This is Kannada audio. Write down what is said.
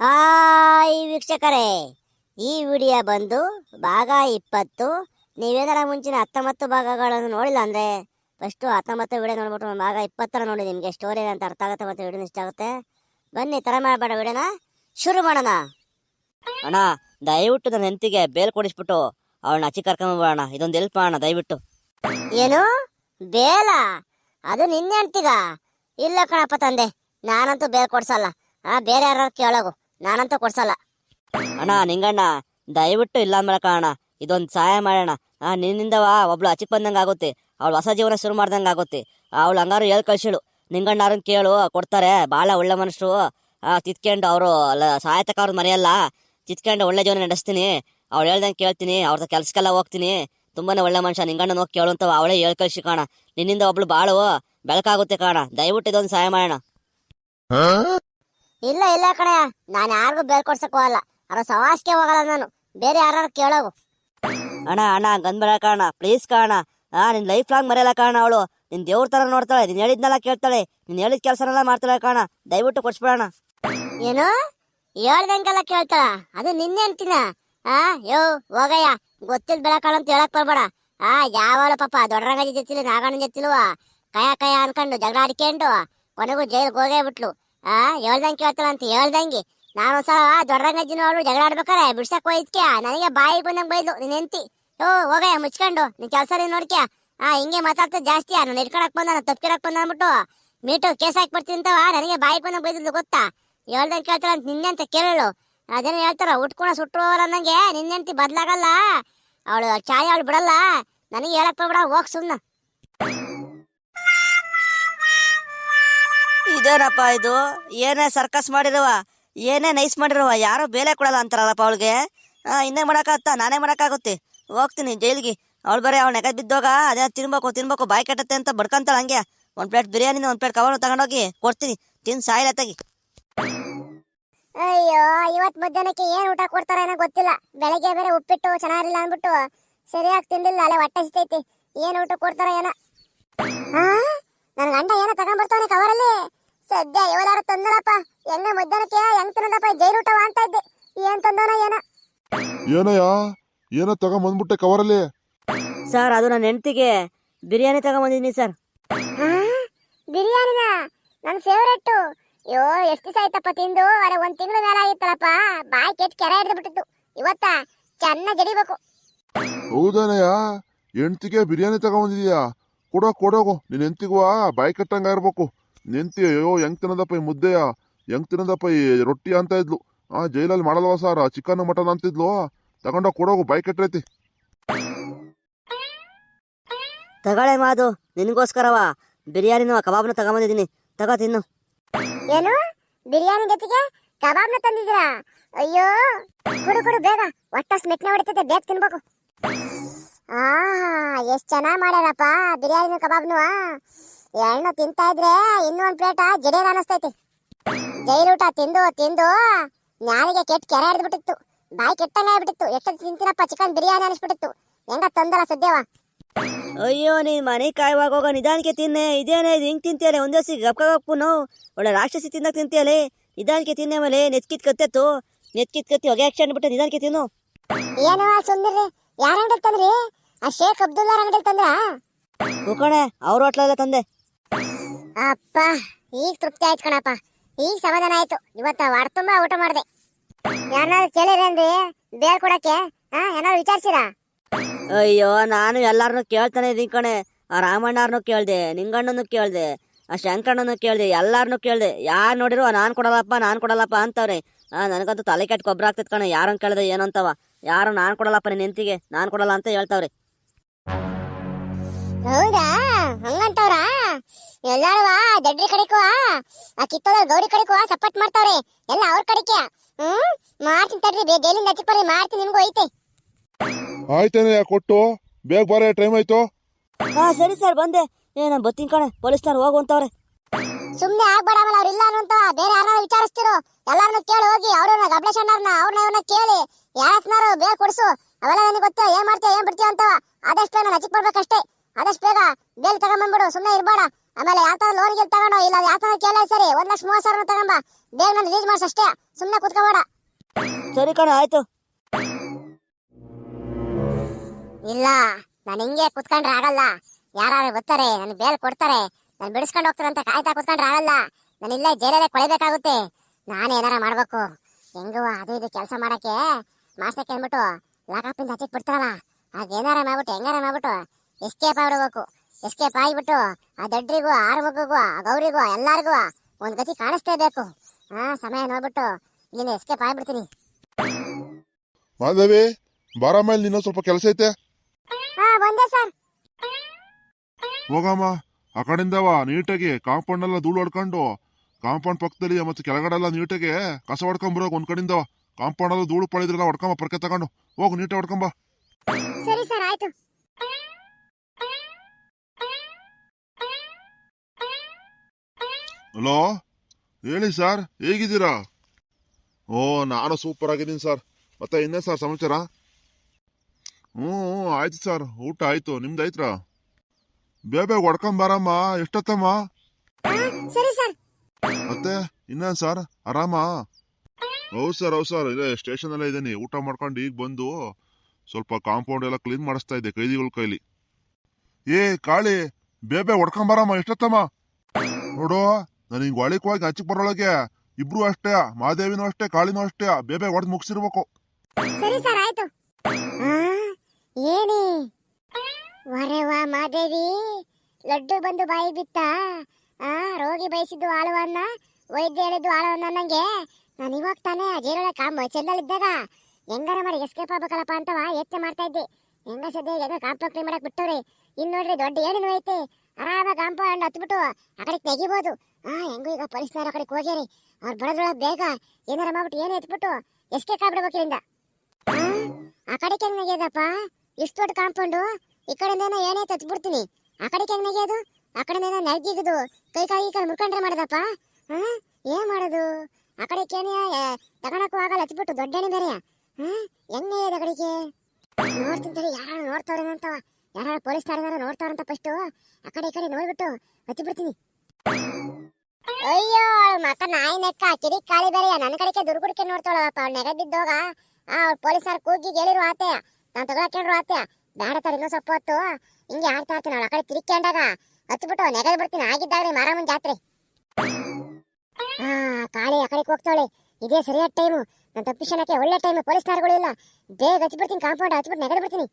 ಹಾಯ್ ವೀಕ್ಷಕರೇ. ಈ ವಿಡಿಯೋ ಬಂದು ಭಾಗ ಇಪ್ಪತ್ತು. ನೀವೇನಾರ ಮುಂಚಿನ ಹತ್ತೊಂಬತ್ತು ಭಾಗಗಳನ್ನು ನೋಡಿಲ್ಲ ಅಂದರೆ ಫಸ್ಟು ಹತ್ತೊಂಬತ್ತು ವಿಡಿಯೋ ನೋಡ್ಬಿಟ್ಟು ಭಾಗ ಇಪ್ಪತ್ತರ ನೋಡಿ ನಿಮಗೆ ಸ್ಟೋರಿ ಅಂತ ಅರ್ಥ ಆಗುತ್ತೆ ಮತ್ತು ವಿಡಿಯೋ ಇಷ್ಟ ಆಗುತ್ತೆ. ಬನ್ನಿ ತರ ಮಾಡಬೇಡ ವಿಡಿಯೋನ ಶುರು ಮಾಡೋಣ. ಅಣ್ಣ ದಯವಿಟ್ಟು ನನ್ನ ಹೆಂತಿಗೆ ಬೇಲ್ ಕೊಡಿಸ್ಬಿಟ್ಟು ಅವಳನ್ನ ಅಚ್ಚಿ ಕರ್ಕೊಂಬೋಣ ಇದೊಂದು ಹೆಲ್ಪ್ ಮಾಡೋಣ ದಯವಿಟ್ಟು. ಏನು? ಬೇಲ? ಅದು ನಿನ್ನೆ ಅಂತೀಗ? ಇಲ್ಲ ಕಣಪ್ಪ ತಂದೆ ನಾನಂತೂ ಬೇಲ್ ಕೊಡ್ಸಲ್ಲ. ಆ ಬೇರೆ ಯಾರು ಕೇಳೋಗು. ನಾನಂತೂ ಕೊಡ್ಸಲ್ಲ. ಅಣ್ಣ ನಿಂಗಣ್ಣ ದಯವಿಟ್ಟು ಇಲ್ಲ ಅಂದ್ಮೇಲೆ ಅಣ್ಣ. ಇದೊಂದು ಸಹಾಯ ಮಾಡೋಣ ಆ ವಾ ಒಬ್ಳು ಅಚ್ಚಿ ಬಂದಂಗೆ ಆಗುತ್ತೆ. ಅವಳು ಹೊಸ ಜೀವನ ಶುರು ಮಾಡ್ದಂಗೆ ಆಗುತ್ತೆ. ಅವಳು ಹಂಗಾರು ಹೇಳಿ ಕಳ್ಸಿಳು. ನಿಂಗಣ್ಣಾರನ್ನು ಕೇಳು ಕೊಡ್ತಾರೆ. ಭಾಳ ಒಳ್ಳೆ ಮನುಷ್ಯರು ಆ ತಿತ್ಕೊಂಡು ಅವರು ಸಹಾಯತಕ ಅವ್ರ ಮನೆಯಲ್ಲ ತಿತ್ಕೊಂಡು ಒಳ್ಳೆ ಜೀವನ ನಡೆಸ್ತೀನಿ. ಅವ್ಳು ಹೇಳ್ದಂಗೆ ಕೇಳ್ತೀನಿ. ಅವ್ರ ಕೆಲಸಕ್ಕೆಲ್ಲ ಹೋಗ್ತೀನಿ. ತುಂಬಾ ಒಳ್ಳೆ ಮನುಷ್ಯ. ನಿಂಗಣ್ಣ ಹೋಗಿ ಕೇಳು ಅಂತ ಅವಳೇ ಹೇಳಿ ಕಳ್ಸಿ ಕಾಣ. ನಿನ್ನಿಂದ ಒಬ್ಳು ಬಾಳು ಬೆಳಕಾಗುತ್ತೆ ಕಾಣ. ದಯವಿಟ್ಟು ಇದೊಂದು ಸಹಾಯ ಮಾಡೋಣ ಇಲ್ಲ ಇಲ್ಲ ಕಣಯ್ಯ ನಾನು ಯಾರಿಗೂ ಬೇಲ್ ಕೊಡ್ಸಕ್ ಹೋಗಲ್ಲ. ಅವ್ರ ಸವಾಸ್ಗೆ ಹೋಗಲ್ಲ ನಾನು. ಬೇರೆ ಯಾರು ಕೇಳೋಗು. ಅಣ್ಣ ಅಣ್ಣ ಗಂದ್ಬೇಡ ಕಾಣ. ಪ್ಲೀಸ್ ಕಾಣ. ಆ ನಿನ್ ಲೈಫ್ ಲಾಂಗ್ ಮರೆಯಲ್ಲ ಕಾಣ ಅವಳು. ನಿನ್ ದೇವ್ರ ತರ ನೋಡ್ತಾಳೆ. ನೀನ್ ಹೇಳಿದ್ನೆಲ್ಲ ಕೇಳ್ತಾಳೆ. ನೀನ್ ಹೇಳಿದ ಕೆಲಸನೆಲ್ಲ ಮಾಡ್ತಾಳೆ ಕಾಣ. ದಯವಿಟ್ಟು ಕೊಡ್ಸ್ಬಿಡೋಣ ಏನು? ಹೇಳ್ದಂಗೆಲ್ಲ ಕೇಳ್ತಾಳ? ಅದು ನಿನ್ನೆ ಅಂತೀನ? ಆ ಯೋ ಹೋಗಯ್ಯ. ಗೊತ್ತಿಲ್ ಬೆಳಕಾಳ ಅಂತ ಹೇಳಕ್ ಬರ್ಬೇಡ. ಆ ಯಾವಾಳ ಪಾಪ ದೊಡ್ಡರಂಗಜಿ ಜೊತಿಲಿ ನಾಗಣ್ಣ ಜೊತಿಲ್ವ? ಕಯ ಕಯ ಅನ್ಕೊಂಡು ಜಗಳ ಆಡ್ಕೊಂಡು ಕೊನೆಗೂ ಜೈಲ್ಗೆ ಹೋಗೇ ಬಿಟ್ಲು. ಆ, ಹೇಳ್ದಂಗೆ ಕೇಳ್ತಾಳ ಅಂತ ಹೇಳ್ದಂಗೆ. ನಾನು ಒಂದ್ಸಲ ದೊಡ್ಡರಂಗಜ್ಜಿನ ಅವಳು ಜಗಳ ಆಡ್ಬೇಕಾರೆ, ಬಿಡ್ಸಕ್ ಹೋಯ್ತ್ಕ್ಯ ನನಗೆ ಬಾಯಿಗೆ ಬಂದಂಗೆ ಬೈದ್ಲು ನಿನ್ ಹೆಂಡ್ತಿ. ಓ ಹೋಗಯ್ಯ, ಮುಚ್ಕೊಂಡು. ನಿನ್ ಕೆಲಸ ನೀನು ನೋಡ್ಕ್ಯ. ಆ, ಹಿಂಗೆ ಮಾತಾಡ್ತಾ ಜಾಸ್ತಿ. ನಾನು ಇಟ್ಕೊಳಕ್ ಬಂದ, ನಾನು ತಪ್ಪಿರಕ್ ಬಂದ ಅಂದ್ಬಿಟ್ಟು. ಮೀಟು ಕೇಸ್ ಹಾಕ್ಬಿಡ್ತೀನಿ ನನಗೆ ಬಾಯಿಗೆ ಬಂದಂಗೆ ಬೈದಿದ್ಲು ಗೊತ್ತಾ? ಹೇಳ್ದಂಗೆ ಕೇಳ್ತಾಳ ಅಂತ ನಿನ್ನೆ ಅಂತ ಕೇಳಳು. ಅದೇನು ಹೇಳ್ತಾರ ಉಟ್ಕೊಳ ಸುಟ್ಟುವವರ ಅನ್ನಂಗೆ. ನಿನ್ನೆಂತಿ ಬದ್ಲಾಗಲ್ಲ. ಅವಳು ಚಾಯ್ ಅವಳು ಬಿಡಲ್ಲ. ನನಗೆ ಹೇಳಕ್ ಬಿಡ ಹೋಗ್ ಸುಮ್ನ. ಇದೇನಪ್ಪ ಇದು? ಏನೇ ಸರ್ಕಸ್ ಮಾಡಿರುವ ಏನೇ ನೈಸ್ ಮಾಡಿರುವ ಯಾರೋ ಬೇಲೆ ಕೊಡಲ್ಲ ಅಂತಾರಲ್ಲಪ್ಪ ಅವಳಿಗೆ. ಇನ್ನೇ ಮಾಡಕಾಗತ್ತಾ ನಾನೇ ಮಾಡಕ್ಕಾಗುತ್ತೆ. ಹೋಗ್ತೀನಿ ಜೈಲಿಗೆ. ಅವಳು ಬರೀ ಅವ್ಳು ನೆಗದ ಬಿದ್ದೋಗ, ಅದೇ ತಿನ್ಬೇಕು ತಿನ್ಬೇಕು, ಬಾಯಿ ಕೆಟ್ಟತ್ತೆ ಅಂತ ಬಡ್ಕಂತಾಳೆ ಹಂಗೆ. ಒಂದು ಪ್ಲೇಟ್ ಬಿರಿಯಾನಿನ ಒಂದು ಪ್ಲೇಟ್ ಕವರ್ ತಗೊಂಡೋಗಿ ಕೊಡ್ತೀನಿ. ತಿನ್ ಸಾಯಿಲ್ಲ ತೆಗಿ. ಅಯ್ಯೋ ಇವತ್ತು ಮಧ್ಯಾಹ್ನಕ್ಕೆ ಏನು ಊಟ ಕೊಡ್ತಾರೆ ಏನೋ ಗೊತ್ತಿಲ್ಲ. ಬೆಳಗ್ಗೆ ಬೇರೆ ಉಪ್ಪಿಟ್ಟು ಚೆನ್ನಾಗಿಲ್ಲ ಅಂದ್ಬಿಟ್ಟು ಸರಿಯಾಗಿ ತಿಂದಿಲ್ಲ, ಅಲ್ಲೇ ಹೊಟ್ಟೆ ಹಸಿತೈತಿ. ಏನ್ ಊಟ ಕೊಡ್ತಾರೆ ಏನೋ. ಆ? ನನ್ ಗಂಡ ಏನೋ ತಗೊಂಡ್ಬರ್ತಾನೆ ಕವರಲ್ಲಿ ಸದ್ಯ ಇವಲಾರ ತಂದನಪ್ಪ ಹೆಂಗ ಮಧ್ಯಾಹ್ನಕ್ಕೆ ಹೆಂಗ್ ತಿನ್ನದಪ್ಪ ಜೈಲು ಊಟವ ಅಂತ ಇದ್ದೆ. ಏನ್ ತಂದನ ಏನೋ. ಏನಯ್ಯ? ಏನೋ ತಗೊಂಬಂದ್ಬಿಟ್ಟೆ ಕವರಲ್ಲಿ? ಸರ್ ಅದು ನನ್ನ ಹೆಂಡ್ತಿಗೆ ಬಿರಿಯಾನಿ ತಗೊಂಬಂದಿದ್ದೀನಿ ಸರ್. ಆ, ಬಿರಿಯಾನಿನ? ನನ್ನ ಫೇವ್ರೆಟ್ ಅಯ್ಯೋ ಎಷ್ಟು ದಿವಸ ಆಯ್ತಪ್ಪ ತಿಂದು? ಅರೆ ಒಂದ್ ತಿಂಗಳ ಮೇಲೆ ಆಗಿತ್ತಲ್ಲಪ್ಪ. ಬಾಯಿ ಕೆಟ್ಟ ಕೆರೆ ಹಿಡಿದು ಬಿಟ್ಟಿತ್ತು ಇವತ್ತ ಚೆನ್ನಾಗಿ ಜಡಿಬೇಕು ಹೌದೇನಯ್ಯ? ಹೆಂಡ್ತಿಗೆ ಬಿರಿಯಾನಿ ತಗೊಂಬಂದಿದ್ಯಾ? ಕೊಡೋ ಕೊಡೋಗು. ನಿನ್ನ ಹೆಂಡ್ತಿಗೂ ಬಾಯಿ ಕಟ್ಟಂಗ ಇರ್ಬೇಕು ನೆಂತಿ ಅಯ್ಯೋ ಹೆಂಗ್ ತಿನ್ನದಪ್ಪ ಈ ಮುದ್ದೆಯ? ಹೆಂಗ್ ತಿನ್ನದಪ್ಪ ಈ ರೊಟ್ಟಿ ಅಂತ ಇದ್ಲು. ಆ ಜೈಲಲ್ಲಿ ಮಾಡಲ್ವ ಸಾರ್? ಚಿಕನ್ ಮಟನ್ ಅಂತಿದ್ಲು ತಗೊಂಡ ಕೊಡೋಗು ಬೈಕ್ ಕಟ್ಟೈತಿ. ತಗೊಳ್ಳೆ ಮಾದು ನಿನಗೋಸ್ಕರವ? ಬಿರಿಯಾನಿನ ಕಬಾಬ್ನ ತಗೊಂಬಂದಿದ್ದೀನಿ. ತಗೋ ತಿನ್ನು. ಏನು? ಬಿರಿಯಾನಿ ಜೊತೆಗೆ ಕಬಾಬ್ನ ತಂದಿದ್ದೀರಾ? ಅಯ್ಯೋ ಕುಡು ಕುಡು ಬೇಗ. ಒಟ್ಟ ಸ್ಮೆಟ್ನ ಹೊಡಿತೈತೆ ಬೇಗ ತಿನ್ಬೇಕು. ಆಹಾ ಎಷ್ಟು ಚೆನ್ನಾಗಿ ಮಾಡ್ಯಾರಪ್ಪ ಬಿರಿಯಾನಿ ಕಬಾಬ್ನು. ಎಣ್ಣು ತಿಂತಾ ಇದ್ರೆ ಇನ್ನೊಂದ್ ಪ್ಲೇಟ್ ಜಡೇನ ಅನಸ್ತೈತಿ. ಜೈಲೂಟ ತಿಂದು ತಿಂದು ನಾಲಿಗೆ ಕೆಟ್ಟ ಕೆರೆ ಹಿಡಿದ್ಬಿಟ್ಟಿತ್ತು. ಬಾಯಿ ಕೆಟ್ಟಂಗ ಆಗ್ಬಿಟ್ಟಿತ್ತು. ಎಷ್ಟು ತಿಂತೀನಪ್ಪ ಚಿಕನ್ ಬಿರಿಯಾನಿ ಅನಿಸ್ಬಿಟ್ಟಿತ್ತು. ಹೆಂಗ ತಂದಲ್ಲ ಸದ್ಯವ ಅಯ್ಯೋ ನೀನ್ ಮನೆ ಕಾಯುವಾಗ ಹೋಗೋ ನಿಧಾನಕ್ಕೆ ತಿನ್ನೆ. ಇದೇನೆ ಇದು ಹಿಂಗ್ ತಿಂತೀಯಲೆ? ಒಂದೇ ಸಿ ಗಪ್ಕ ಗಪ್ಪು ನೋವು ಒಳ್ಳೆ ರಾಕ್ಷಸಿ ತಿಂದಾಗ ತಿಂತೀಯಲೆ? ನಿಧಾನಕ್ಕೆ ತಿನ್ನೆ ಮೇಲೆ ನೆಚ್ಕಿತ್ ಕತ್ತೆತ್ತು. ನೆಚ್ಕಿತ್ ಕತ್ತಿ ಹೊಗೆ ಆಕ್ಷನ್ ಬಿಟ್ಟು ನಿಧಾನಕ್ಕೆ ತಿನ್ನು. ಏನು ಸುಂದ್ರಿ ಯಾರ ಅಂಗಡಿ ತಂದ್ರಿ? ಆ ಶೇಖ್ ಅಬ್ದುಲ್ಲಾ ಅಂಗಡಿ ತಂದ್ರಾ? ಮುಖಣೆ ಅವ್ರ ಹೋಟ್ಲಲ್ಲೇ ತಂದೆ. ಅಪ್ಪ ಈಗ ತೃಪ್ತಿ ಆಯ್ತು ಕಣಪ್ಪ. ಈಗ ಸಮಾಧಾನ ಆಯ್ತು. ಇವತ್ತ ವಾರ ತುಂಬಾ ಊಟ ಮಾಡಿದೆ. ಏನಾದ್ರು ಕೇಳಿರೇನ್ರಿ ಬೇರ್ ಕೊಡಕ್ಕೆ ಹಾ ಏನಾದ್ರು ವಿಚಾರಿಸಿರಾ? ಅಯ್ಯೋ ನಾನು ಎಲ್ಲಾರನು ಕೇಳ್ತಾನೆ ಇದೀನಿ ಕಣೆ. ಆ ರಾಮಣ್ಣವ್ರನ್ನು ಕೇಳ್ದೆ ನಿಂಗಣ್ಣನು ಕೇಳ್ದೆ ಆ ಶಂಕರಣ್ಣನು ಕೇಳ್ದೆ ಎಲ್ಲಾರನು ಕೇಳ್ದೆ. ಯಾರು ನೋಡಿರೋ ನಾನ್ ಕೊಡಲ್ಲಪ್ಪ ನಾನ್ ಕೊಡಲ್ಲಪ್ಪ ಅಂತವ್ರೆ. ಆ ನನಗಂತೂ ತಲೆ ಕೆಟ್ಟ ಗೊಬ್ಬರ ಆಗ್ತೈತೆ ಕಣೆ ಯಾರನ್ನ ಕೇಳ್ದೆ ಏನು ಅಂತವ. ಯಾರು ನಾನ್ ಕೊಡಲ್ಲಪ್ಪ ನಿನ್ನ ಹೆಂಡತಿಗೆ ನಾನ್ ಕೊಡಲ್ಲ ಅಂತ ಹೇಳ್ತಾವ್ರೆ. ಹೌದಾ? ಹಂಗಂತವ್ರ? ಎಲ್ಲಾರುವ ದಡ್ರಿ ಕಡೆಕು ಆ ಕಿತ್ತೋದ ಗೌರಿ ಕಡಿಕುವ ಸಪೋರ್ಟ್ ಮಾಡ್ತಾವ್ರೆ. ಎಲ್ಲ ಅವ್ರ ಕಡಿಕೆ ಹ್ಮ್? ಮಾಡ್ತೀನಿ ತಡ್ರಿ ಬೇ ಜೈಲಿಂದ ಹಚ್ಚಿಪರಿ ಮಾಡ್ತೀನಿ ನಿಮ್ಗೂ ಐತೆ. ಯಾ ಕೊಟ್ಟು ಬೇಗ ಬಾರೆ ಟೈಮ್ ಆಯ್ತು. ಹಾ ಸರಿ ಸರ್ ಬಂದೆ. ಏ ನಾನು ಬತ್ತೀನಿ ಕಣೆ ಪೊಲೀಸ್ನವ್ರು ಹೋಗು ಅಂತವ್ರೆ ಸುಮ್ಮನೆ ಆಗ್ಬೇಡ ಆಮೇಲೆ ಅವ್ರು ಇಲ್ಲ ಅನ್ನುವಂತ ಬೇರೆ ಯಾರನ್ನ ವಿಚಾರಿಸ್ತಿರೋ. ಎಲ್ಲಾರನ್ನ ಕೇಳಿ ಹೋಗಿ. ಅವ್ರನ್ನ ಗಬ್ಲೇಶಣ್ಣವ್ರನ್ನ ಅವ್ರನ್ನ ಇವ್ರನ್ನ ಕೇಳಿ. ಯಾರತ್ನಾರು ಬೇಗ ಕೊಡ್ಸು. ಅವೆಲ್ಲ ನನಗೆ ಗೊತ್ತ ಏನ್ ಮಾಡ್ತೀಯ ಏನ್ ಬಿಡ್ತೀಯ ಅಂತವ. ಆದಷ್ಟು ಬೇಗ ನಚಿಕ್ ಬರ್ಬೇಕಷ್ಟೇ. ಆದಷ್ಟು ಬೇಗ ಬೇಲ್ ತಗೊಂಬಂದ್ಬಿಡು ಸುಮ್ಮನೆ ಇರ್ಬೇಡ. ಆಮೇಲೆ ಯಾವ ತರ ಲೋನ್ಗೆ ತಗೊಂಡು ಇಲ್ಲ ಯಾವ ತರ ಕೇಳ ಸರಿ. ಒಂದ್ ಲಕ್ಷ ಮೂವತ್ತು ಸಾವಿರ ತಗೊಂಬ ಬೇಗ ನಾನು ರೀಚ್ ಮಾಡ್ಸ ಅಷ್ಟೇ. ಸುಮ್ಮನೆ ಕುತ್ಕೋಬೇಡ. ಸರಿ ಕಣ ಆಯ್ತು. ಇಲ್ಲ ನಾನು ಹಿಂಗೆ ಕುತ್ಕೊಂಡ್ರೆ ಆಗಲ್ಲ. ಯಾರು ಬರ್ತಾರೆ ನನ್ ಬೇಲ್ ಕೊಡ್ತಾರೆ. ನಾನು ಬಿಡಿಸ್ಕೊಂಡು ಹೋಗ್ತಾರೆ ಅಂತ ಕಾಯ್ತಾ ಕುತ್ಕೊಂಡ್ರೆ ಆಗಲ್ಲ. ನಾನು ಇಲ್ಲೇ ಜೈಲಲ್ಲೇ ಕೊಳಿಬೇಕಾಗುತ್ತೆ ನಾನು ಏನಾರ ಮಾಡ್ಬೇಕು. ಹೆಂಗು ಅದು ಇದು ಕೆಲಸ ಮಾಡಕ್ಕೆ? ಮಾಸ್ಟರ್ಗೆ ಅಂದ್ಬಿಟ್ಟು ಲಾಕಪ್ಪಿಂದ ಹಚ್ಚಿಕ್ ಬಿಡ್ತಾರಲ್ಲ ಆಗ ಏನಾರ ಮಾಡ್ಬಿಟ್ಟು ಹೆಂಗಾರ ಮಾಡ್ಬಿಟ್ಟು ಎಸ್ಕೇಪ್ ಆಗ್ಬಿಡ್ಬೇಕು. ಎಸ್ಕೇಪ್ ಆಗಿಬಿಟ್ಟು ಆ ದಡ್ರಿಗೂ ಆರು ಮಗುಗೂ ಆ ಗೌರಿಗೂ ಎಲ್ಲಾರಿಗೂ ಒಂದು ಗತಿ ಕಾಣಿಸ್ತೇ ಬೇಕು ಹಾ ಸಮಯ ನೋಡ್ಬಿಟ್ಟು ನೀನು ಎಸ್ಕೇಪ್ ಆಗ್ಬಿಡ್ತೀನಿ. ಮಾಧವಿ ಬಾರಮ್ಮ ನೀನು ಇನ್ನೊಂದ್ ಸ್ವಲ್ಪ ಕೆಲಸ ಐತೆ? ಹಾ ಬಂದೆ ಸರ್. ಹೋಗಮ್ಮ ಆ ಕಡೆಯಿಂದವ ನೀಟಾಗಿ ಕಾಂಪೌಂಡ್ ಎಲ್ಲ ಧೂಳು ಹೊಡ್ಕೊಂಡು. ಕಾಂಪೌಂಡ್ ಪಕ್ಕದಲ್ಲಿ ಮತ್ತೆ ಕೆಳಗಡೆ ಎಲ್ಲ ನೀಟಾಗಿ ಕಸ ಹೊಡ್ಕೊಂಬರೋ ಒಂದ್ ಕಡೆಯಿಂದವ ಕಾಂಪೌಂಡ್ ಎಲ್ಲ ಧೂಳು ಪಳಿದ್ರೆಲ್ಲ ಹೊಡ್ಕೊಂಬ ಪರ್ಕೆ ತಗೊಂಡು. ಹೋಗು ನೀಟಾಗಿ ಹೊಡ್ಕೊಂಬ. ಸರಿ ಸರ್ ಆಯ್ತು. ಹಲೋ ಹೇಳಿ ಸರ್ ಹೇಗಿದ್ದೀರಾ? ಓ ನಾನು ಸೂಪರ್ ಆಗಿದ್ದೀನಿ ಸರ್. ಮತ್ತೆ ಇನ್ನೇ ಸರ್ ಸಮಾಚಾರ? ಹ್ಞೂ ಆಯ್ತು ಸರ್. ಊಟ ಆಯ್ತು. ನಿಮ್ದು ಆಯ್ತ್ರಾ? ಬೇಗ ಹೊಡ್ಕೊಂಬಾರಮ್ಮ ಎಷ್ಟೊತ್ತಮ್ಮ? ಮತ್ತೆ ಇನ್ನೇನು ಸರ್? ಆರಾಮ? ಹೌದು ಸರ್ ಹೌದು ಸರ್. ಇಲ್ಲೇ ಸ್ಟೇಷನ್ ಅಲ್ಲೇ ಇದ್ದೀನಿ. ಊಟ ಮಾಡ್ಕೊಂಡು ಈಗ ಬಂದು ಸ್ವಲ್ಪ ಕಾಂಪೌಂಡ್ ಎಲ್ಲ ಕ್ಲೀನ್ ಮಾಡಿಸ್ತಾ ಇದ್ದೆ ಕೈದಿಗಳ ಕೈಲಿ. ಏ ಕಾಳಿ ಬೇಬೆ ಹೊಡ್ಕೊಂಬಾರಮ್ಮ ಎಷ್ಟೊತ್ತಮ್ಮ? ನೋಡು ನಾನು ಹಿಂಗೆ ಒಳಕ್ಕೆ ಹೋಗಿ ಬರೋಳಗೆ ಇಬ್ರು ಅಷ್ಟೇ, ಮಾದೇವಿನೂ ಅಷ್ಟೇ, ಕಾಳಿನೂ ಅಷ್ಟೇ, ಬೇಬೆ ಹೊಡೆದು ಮುಗಿಸಿರ್ಬೇಕು. ಸರಿ ಸರ್, ಆಯ್ತು. ಏನಿ? ವರೆ ವಾ ಮಾದೇವಿ, ಲಡ್ಡು ಬಂದು ಬಾಯಿ ಬಿತ್ತ. ಆ, ರೋಗಿ ಬಯಸಿದ್ದು ಆಳುವನ್ನ, ವೈದ್ಯ ಹೇಳಿದ್ದು ಆಳುವನ್ನ ನಂಗೆ. ನಾನು ಇವಾಗ ತಾನೇ ಚೆನ್ನಲ್ಲಿ ಕಾಂಬ ಚೆಂದಲ್ಲಿದ್ದಾಗ ಹೆಂಗಾರ ಮಾಡಿ ಎಸ್ಕೇಪ್ ಆಗ್ಬೇಕಲ್ಲಪ್ಪ ಅಂತವ ಯೋಚನೆ ಮಾಡ್ತಾ ಇದ್ದೆ. ಹೆಂಗ ಸದ್ಯ ಕಾಂಪೌಂಡ್ ಕ್ಲೀನ್ ಮಾಡಕ್ ಬಿಟ್ಟವ್ರಿ. ಇನ್ನು ನೋಡ್ರಿ ದೊಡ್ಡ ಏನೇನು ಐತೆ. ಆರಾಮಾಗಿ ಕಾಂಪೌಂಡ್ ಹತ್ಬಿಟ್ಟು ಆ ಕಡೆ ತೆಗಿಬೋದು. ಆ ಹೆಂಗೂ ಈಗ ಪೊಲೀಸ್ನವ್ರ ಆ ಕಡೆಗೆ ಹೋಗ್ಯಾರಿ. ಅವ್ರು ಬರೋದ್ರೊಳಗೆ ಬೇಗ ಏನಾರ ಮಾಡ್ಬಿಟ್ಟು ಏನು ಎತ್ಬಿಟ್ಟು ಎಸ್ಕೇಪ್ ಆಗ್ಬಿಡ್ಬೇಕು ಇಲ್ಲಿಂದ. ಆ, ಕಡೆಗೆ ಹೆಂಗ್ ನೆಗೆಯದಪ್ಪ? ಇಷ್ಟು ದೊಡ್ಡ ಕಾಂಪೌಂಡು? ಈ ಕಡೆಯಿಂದ ಏನೇ ತತ್ಬಿಡ್ತೀನಿ. ಆ ಕಡೆಗೆ ಕೆಂಗ್ ನೆಗೆಯೋದು? ಆ ಕಡೆಯಿಂದ ನೆಗ್ಗಿಗದು ಕೈ ಕಾಯಿ ಕಡೆ ಮುರ್ಕೊಂಡ್ರೆ ಮಾಡೋದಪ್ಪ? ಹಾ ಏನ್ ಮಾಡೋದು? ಆ ಕಡೆ ಕೇಣಿ ತಗೊಳಕ್ಕೂ ಆಗಲ್ಲ ಹತ್ಬಿಟ್ಟು ದೊಡ್ಡಣಿ ಬೇರೆ. ಹಾ ಹೆಂಗ್ ಇದೆ ಆ ಕಡೆಗೆ? ನೋಡ್ತೀನಿ ಯಾರು ನೋಡ್ತಾವ್ರೆ ಅಂತವ ಯಾರು ಪೊಲೀಸ್ ಠಾಣೆದಾರ ನೋಡ್ತಾರಂತ ಫಸ್ಟು ಆ ಕಡೆ ಈ ಕಡೆ ನೋಡ್ಬಿಟ್ಟು ಹತ್ತಿಬಿಡ್ತೀನಿ. ಅಯ್ಯೋ ಮಕ್ಕ ನಾಯಿ ನೆಕ್ಕ, ಕಿಡಿ ಕಾಳಿ ಬೇರೆಯ? ನನ್ನ ಕಡೆಗೆ ದುರ್ಗುಡಿಕೆ ನೋಡ್ತಾಳಪ್ಪ ಅವ್ಳು ನೆಗ ಬಿದ್ದೋಗ. ಆ ಪೊಲೀಸರು ಕೂಗಿ ಹೇಳಿರು ಆತೆ. ನಾನು ತಗೊಳಕೇಳ್ರು ಆತೆ. ಬೇಡ ತಡ ಇನ್ನೂ ಸ್ವಲ್ಪ ಹೊತ್ತು. ಹಿಂಗೆ ಆಡ್ತಾ ಇರ್ತೀನಿ ಅವಳು ಆ ಕಡೆ ತಿರುಗ್ಕೊಂಡಾಗ ಹತ್ಬಿಟ್ಟು ನೆಗದ್ ಬಿಡ್ತೀನಿ, ಆಗಿದ್ದಾಗಲೇ ಮಾರಮ್ಮನ ಜಾತ್ರೆ. ಆ, ಕಾಳಿ ಆ ಕಡೆಗೆ ಹೋಗ್ತಾಳೆ. ಇದೇ ಸರಿಯಾದ ಟೈಮು ನನ್ನ ತಪ್ಪಿಸೋಣಕ್ಕೆ ಒಳ್ಳೆ ಟೈಮ್ ಟೈಮು ಠಾಣೆಗಳು ಇಲ್ಲ. ಬೇಗ ಹಚ್ಬಿಡ್ತೀನಿ ಕಾಂಪೌಂಡ್ ಹಚ್ಬಿಟ್ಟು ನೆಗದ್ ಬಿಡ್ತೀನಿ.